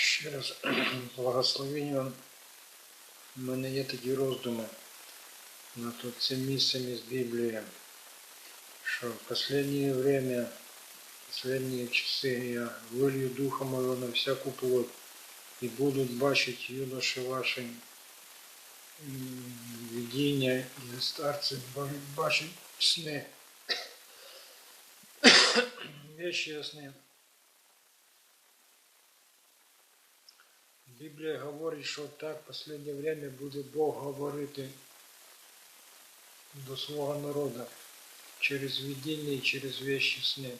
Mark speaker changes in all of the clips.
Speaker 1: Ще раз благословення вам. У мене є такі роздуми на тут цим місцем із Біблії, що в останнє время, в останні часи я вилью духа моего на всяку плоть, і будуть бачити юноші ваші видіння, і старці бачити сни. Вещі ясні. Біблія говорить, що так в останнє время буде Бог говорити до свого народу через видіння і через вещі сни.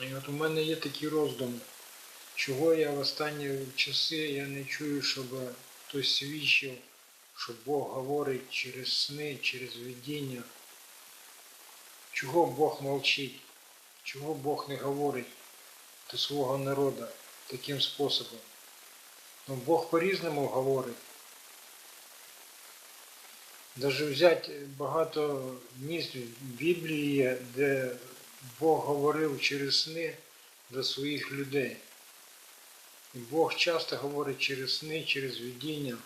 Speaker 1: І от у мене є такі роздуми, чого я в останні часи я не чую, щоб хтось свідчив, що Бог говорить через сни, через видіння. Чого Бог мовчить? Чого Бог не говорить до свого народу таким способом? Ну, Бог по-різному говорить. Даже взяти багато місць в Біблії, де Бог говорив через сни до своїх людей. І Бог часто говорить через сни, через видіння.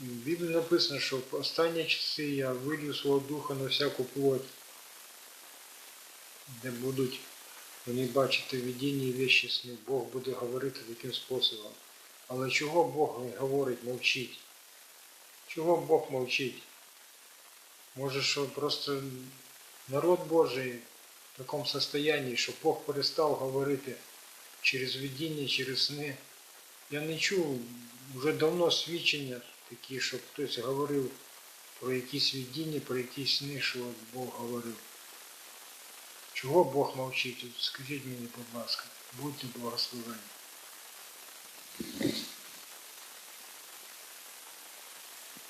Speaker 1: В Біблії написано, що в останні часи я вилью свого духа на всяку плоть, де будуть вони бачити видіння і вещі сни. Бог буде говорити таким способом. Але чого Бог не говорить, мовчить? Чого Бог мовчить? Може, що просто народ Божий в такому состоянні, що Бог перестав говорити через видіння, через сни. Я не чув вже давно свідчення такі, щоб хтось говорив про якісь видіння, про якісь сни, що Бог говорив. Чого Бог мовчить? Скажіть мені, будь ласка, будьте благословені.